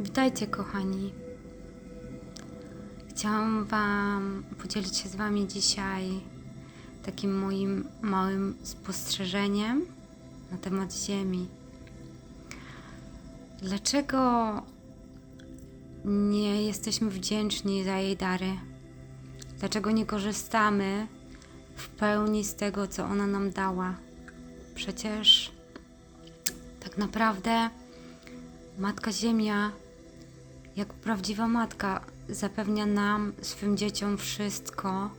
Witajcie, kochani. Chciałam Wam podzielić się z Wami dzisiaj takim moim małym spostrzeżeniem na temat Ziemi. Dlaczego nie jesteśmy wdzięczni za jej dary? Dlaczego nie korzystamy w pełni z tego, co ona nam dała? Przecież tak naprawdę Matka Ziemia, jak prawdziwa matka, zapewnia nam, swym dzieciom wszystko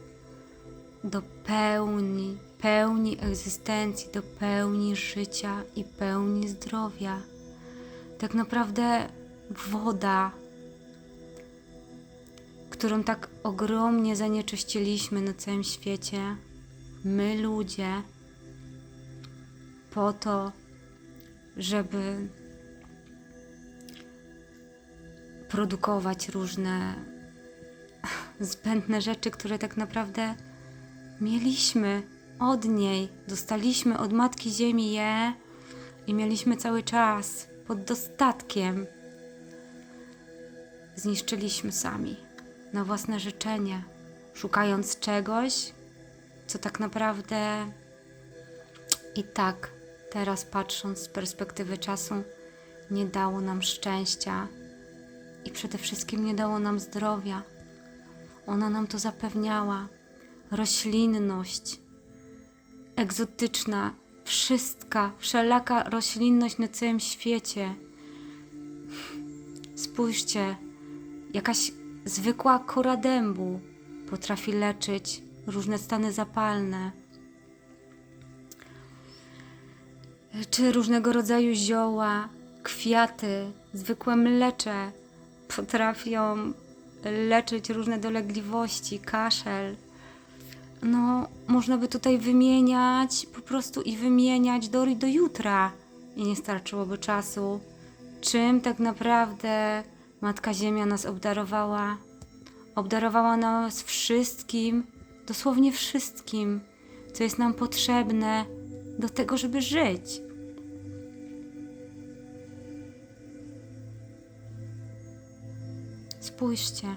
do pełni, pełni egzystencji, do pełni życia i pełni zdrowia. Tak naprawdę woda, którą tak ogromnie zanieczyściliśmy na całym świecie, my ludzie, po to, żeby produkować różne zbędne rzeczy, które tak naprawdę mieliśmy od niej, dostaliśmy od Matki Ziemi je i mieliśmy cały czas pod dostatkiem. Zniszczyliśmy sami na własne życzenie, szukając czegoś, co tak naprawdę i tak, teraz patrząc z perspektywy czasu, nie dało nam szczęścia i przede wszystkim nie dało nam zdrowia. Ona nam to zapewniała. Roślinność, egzotyczna, wszystka, wszelaka roślinność na całym świecie. Spójrzcie, jakaś zwykła kora dębu potrafi leczyć różne stany zapalne. Czy różnego rodzaju zioła, kwiaty, zwykłe mlecze potrafią leczyć różne dolegliwości, kaszel. No, można by tutaj wymieniać po prostu i wymieniać do, do jutra i nie starczyłoby czasu. Czym tak naprawdę Matka Ziemia nas obdarowała? Obdarowała nas wszystkim, dosłownie wszystkim, co jest nam potrzebne do tego, żeby żyć. Spójrzcie,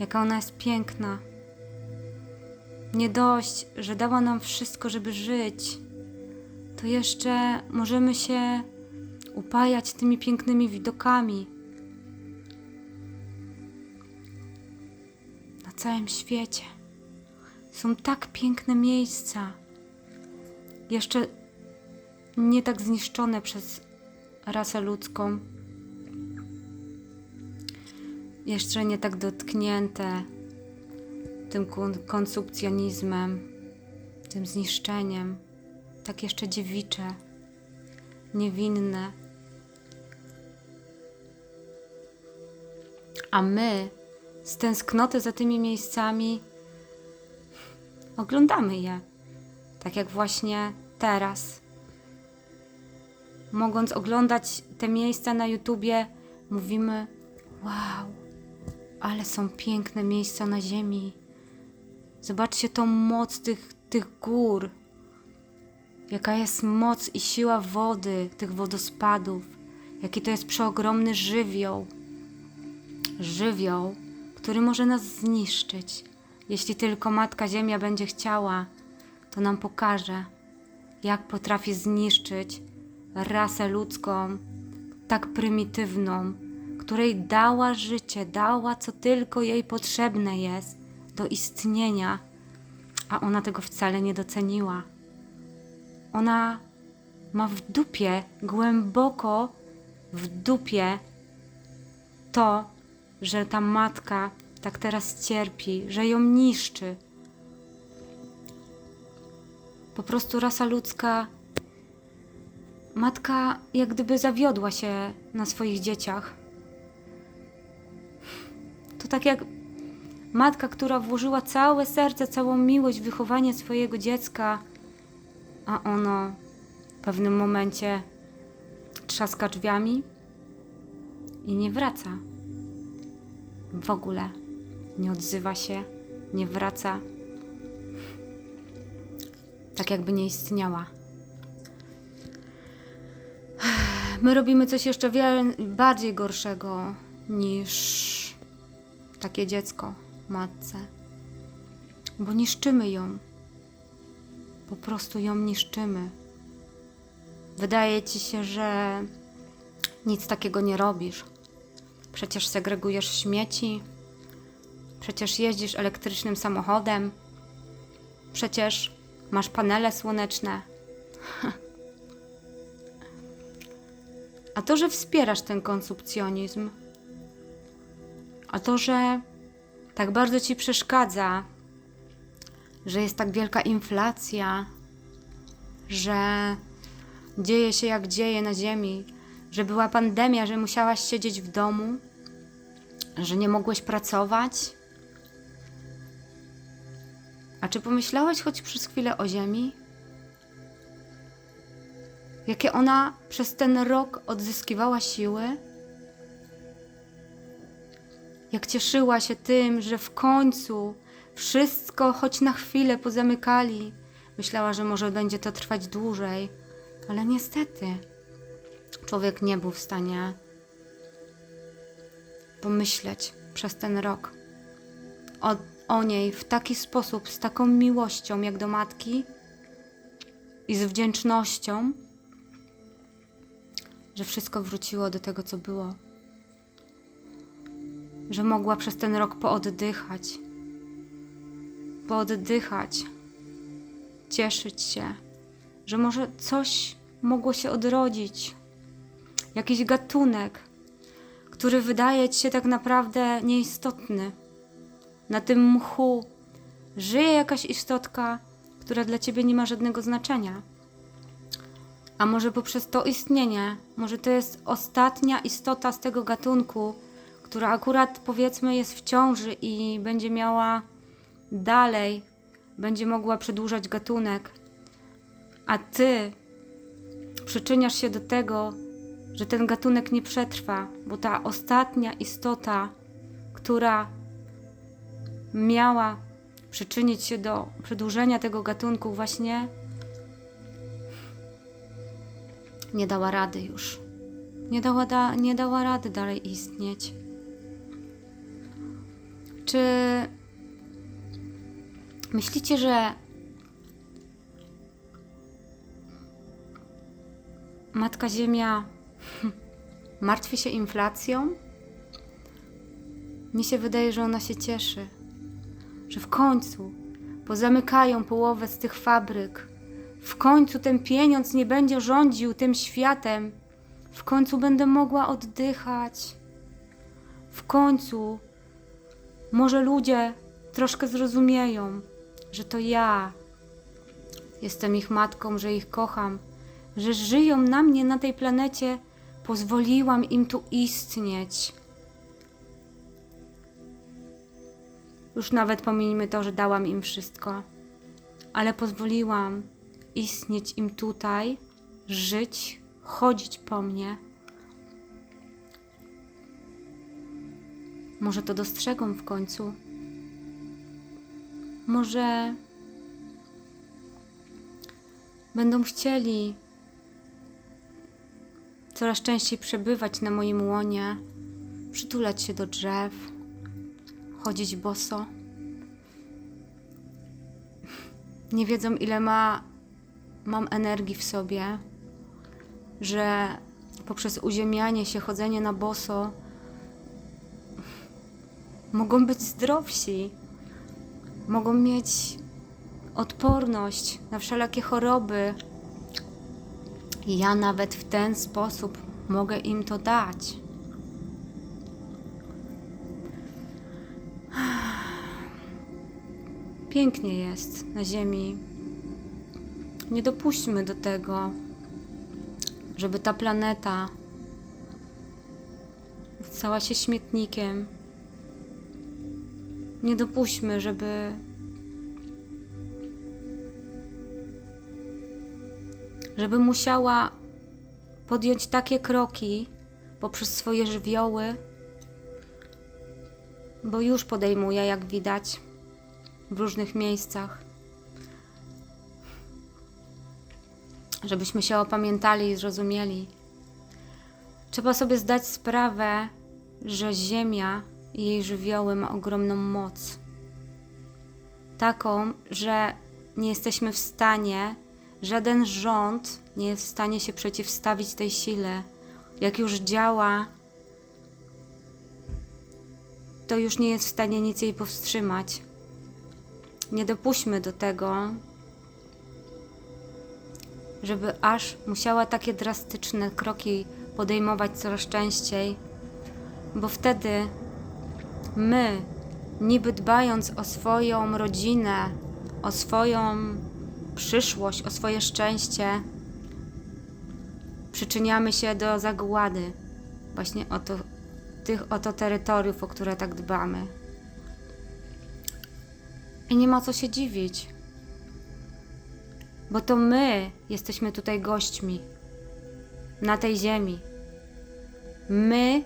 jaka ona jest piękna. Nie dość, że dała nam wszystko, żeby żyć, to jeszcze możemy się upajać tymi pięknymi widokami. Na całym świecie są tak piękne miejsca, jeszcze nie tak zniszczone przez rasę ludzką jeszcze nie tak dotknięte tym kon- konsumpcjonizmem, tym zniszczeniem, tak jeszcze dziewicze, niewinne. A my z tęsknoty za tymi miejscami oglądamy je, tak jak właśnie teraz. Mogąc oglądać te miejsca na YouTubie, mówimy: Wow, ale są piękne miejsca na ziemi. Zobaczcie tą moc tych, tych gór. Jaka jest moc i siła wody, tych wodospadów. Jaki to jest przeogromny żywioł. Żywioł, który może nas zniszczyć. Jeśli tylko Matka Ziemia będzie chciała, to nam pokaże, jak potrafi zniszczyć rasę ludzką, tak prymitywną, której dała życie, dała co tylko jej potrzebne jest do istnienia, a ona tego wcale nie doceniła. Ona ma w dupie, głęboko w dupie to, że ta matka tak teraz cierpi, że ją niszczy. Po prostu rasa ludzka, matka jak gdyby zawiodła się na swoich dzieciach. Tak jak matka, która włożyła całe serce, całą miłość w wychowanie swojego dziecka, a ono w pewnym momencie trzaska drzwiami i nie wraca. W ogóle nie odzywa się, nie wraca. Tak jakby nie istniała. my robimy coś jeszcze wiele bardziej gorszego niż takie dziecko matce. Bo niszczymy ją. Po prostu ją niszczymy. Wydaje ci się, że nic takiego nie robisz. Przecież segregujesz śmieci, przecież jeździsz elektrycznym samochodem, przecież masz panele słoneczne. A to, że wspierasz ten konsumpcjonizm, a to, że tak bardzo ci przeszkadza, że jest tak wielka inflacja, że dzieje się jak dzieje na Ziemi, że była pandemia, że musiałaś siedzieć w domu, że nie mogłeś pracować. A czy pomyślałeś choć przez chwilę o Ziemi? Jakie ona przez ten rok odzyskiwała siły? Jak cieszyła się tym, że w końcu wszystko choć na chwilę pozamykali. Myślała, że może będzie to trwać dłużej, ale niestety człowiek nie był w stanie pomyśleć przez ten rok o, o niej w taki sposób, z taką miłością jak do matki i z wdzięcznością, że wszystko wróciło do tego, co było. Że mogła przez ten rok pooddychać, pooddychać, cieszyć się, że może coś mogło się odrodzić, jakiś gatunek, który wydaje ci się tak naprawdę nieistotny. Na tym mchu żyje jakaś istotka, która dla ciebie nie ma żadnego znaczenia. A może poprzez to istnienie, może to jest ostatnia istota z tego gatunku, która akurat powiedzmy jest w ciąży i będzie miała dalej, będzie mogła przedłużać gatunek, a ty przyczyniasz się do tego, że ten gatunek nie przetrwa, bo ta ostatnia istota, która miała przyczynić się do przedłużenia tego gatunku, właśnie nie dała rady już. Nie dała, da, nie dała rady dalej istnieć. Czy myślicie, że Matka Ziemia martwi się inflacją? Mi się wydaje, że ona się cieszy, że w końcu pozamykają połowę z tych fabryk. W końcu ten pieniądz nie będzie rządził tym światem. W końcu będę mogła oddychać. W końcu może ludzie troszkę zrozumieją, że to ja jestem ich matką, że ich kocham, że żyją na mnie na tej planecie, pozwoliłam im tu istnieć. Już nawet pomijmy to, że dałam im wszystko, ale pozwoliłam istnieć im tutaj, żyć, chodzić po mnie. Może to dostrzegą w końcu. Może będą chcieli coraz częściej przebywać na moim łonie, przytulać się do drzew, chodzić boso. Nie wiedzą, ile ma, mam energii w sobie, że poprzez uziemianie się, chodzenie na boso mogą być zdrowsi, mogą mieć odporność na wszelakie choroby. I ja nawet w ten sposób mogę im to dać. Pięknie jest na Ziemi. Nie dopuśćmy do tego, żeby ta planeta stała się śmietnikiem. Nie dopuśćmy, żeby żeby musiała podjąć takie kroki poprzez swoje żywioły, bo już podejmuje, jak widać, w różnych miejscach. Żebyśmy się opamiętali i zrozumieli, Trzeba sobie zdać sprawę, że Ziemia jej żywioły ma ogromną moc. Taką, że nie jesteśmy w stanie, żaden rząd nie jest w stanie się przeciwstawić tej sile. Jak już działa, to już nie jest w stanie nic jej powstrzymać. Nie dopuśćmy do tego, żeby aż musiała takie drastyczne kroki podejmować coraz częściej, bo wtedy my, niby dbając o swoją rodzinę, o swoją przyszłość, o swoje szczęście, przyczyniamy się do zagłady właśnie o to, tych oto terytoriów, o które tak dbamy. I nie ma co się dziwić, bo to my jesteśmy tutaj gośćmi na tej ziemi. My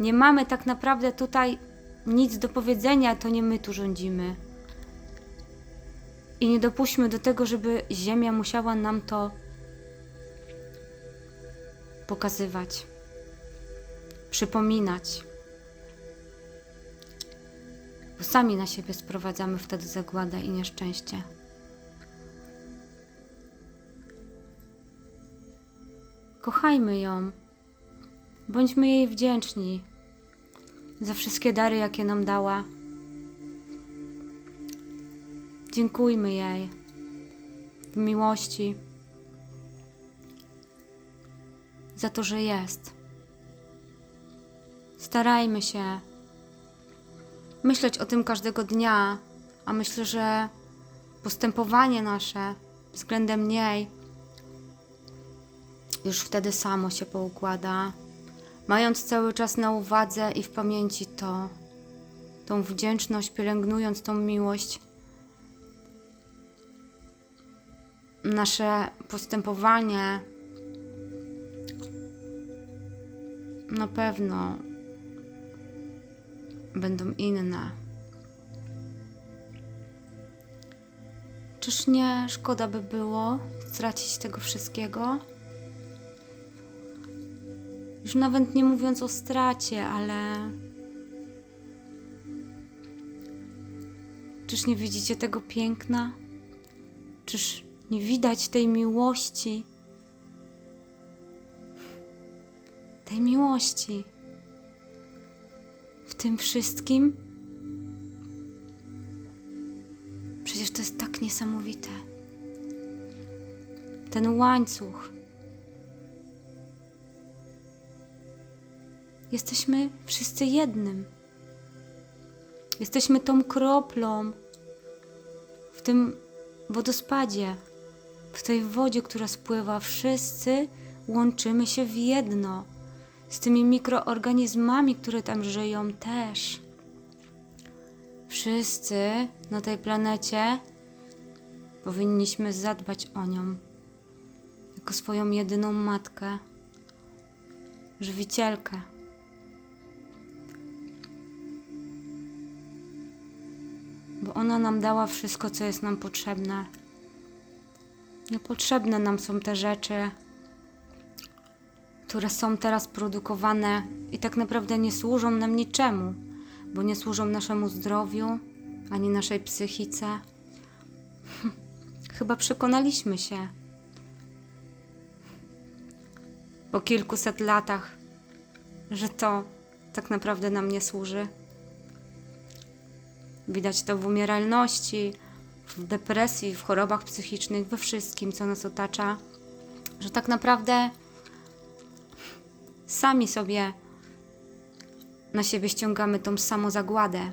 nie mamy tak naprawdę tutaj nic do powiedzenia, to nie my tu rządzimy. I nie dopuśćmy do tego, żeby Ziemia musiała nam to pokazywać, przypominać. Bo sami na siebie sprowadzamy wtedy zagładę i nieszczęście. Kochajmy ją. Bądźmy jej wdzięczni za wszystkie dary, jakie nam dała. Dziękujmy jej w miłości za to, że jest. Starajmy się myśleć o tym każdego dnia, a myślę, że postępowanie nasze względem niej już wtedy samo się poukłada, mając cały czas na uwadze i w pamięci to, tą wdzięczność, pielęgnując tą miłość, nasze postępowanie na pewno będą inne. Czyż nie szkoda by było stracić tego wszystkiego? Już nawet nie mówiąc o stracie, ale. Czyż nie widzicie tego piękna? Czyż nie widać tej miłości? Tej miłości. W tym wszystkim? Przecież to jest tak niesamowite. Ten łańcuch. Jesteśmy wszyscy jednym. Jesteśmy tą kroplą w tym wodospadzie, w tej wodzie, która spływa. Wszyscy łączymy się w jedno. Z tymi mikroorganizmami, które tam żyją, też. Wszyscy na tej planecie powinniśmy zadbać o nią jako swoją jedyną matkę, żywicielkę. Ona nam dała wszystko, co jest nam potrzebne. Niepotrzebne nam są te rzeczy, które są teraz produkowane i tak naprawdę nie służą nam niczemu, bo nie służą naszemu zdrowiu ani naszej psychice. Chyba przekonaliśmy się po kilkuset latach, że to tak naprawdę nam nie służy. Widać to w umieralności, w depresji, w chorobach psychicznych, we wszystkim, co nas otacza, że tak naprawdę sami sobie na siebie ściągamy tą samozagładę.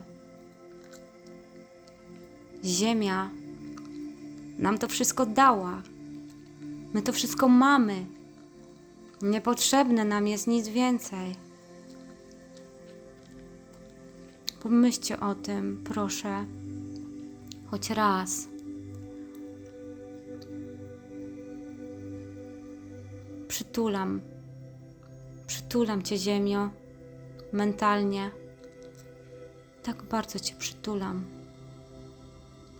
Ziemia nam to wszystko dała. My to wszystko mamy. Niepotrzebne nam jest nic więcej. Pomyślcie o tym, proszę, choć raz. Przytulam, przytulam Cię, Ziemio, mentalnie. Tak bardzo Cię przytulam.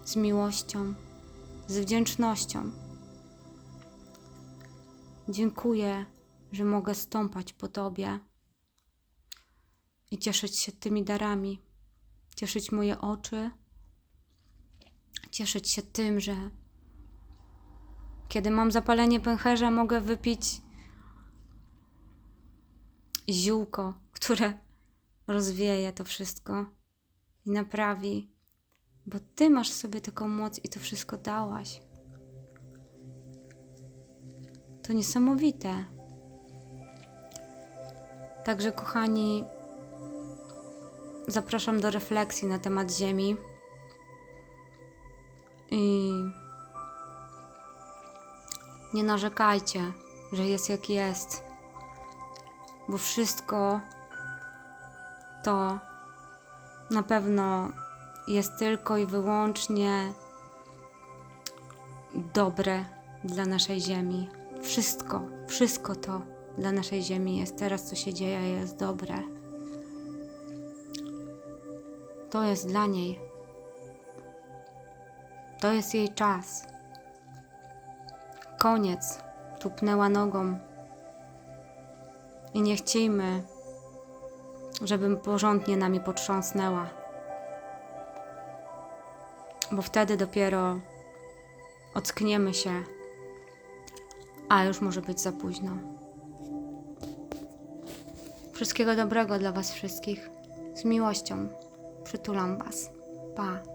Z miłością, z wdzięcznością. Dziękuję, że mogę stąpać po tobie i cieszyć się tymi darami, cieszyć moje oczy, cieszyć się tym, że kiedy mam zapalenie pęcherza, mogę wypić ziółko, które rozwieje to wszystko i naprawi, bo ty masz sobie taką moc i to wszystko dałaś. To niesamowite. Także, kochani, zapraszam do refleksji na temat Ziemi. I nie narzekajcie, że jest jak jest, bo wszystko to na pewno jest tylko i wyłącznie dobre dla naszej Ziemi. Wszystko, wszystko to dla naszej Ziemi jest teraz, co się dzieje, jest dobre. To jest dla niej. To jest jej czas. Koniec. Tupnęła nogą. I nie chciejmy, żebym porządnie nami potrząsnęła. Bo wtedy dopiero ockniemy się, a już może być za późno. Wszystkiego dobrego dla Was wszystkich. Z miłością przytulam Was. Pa.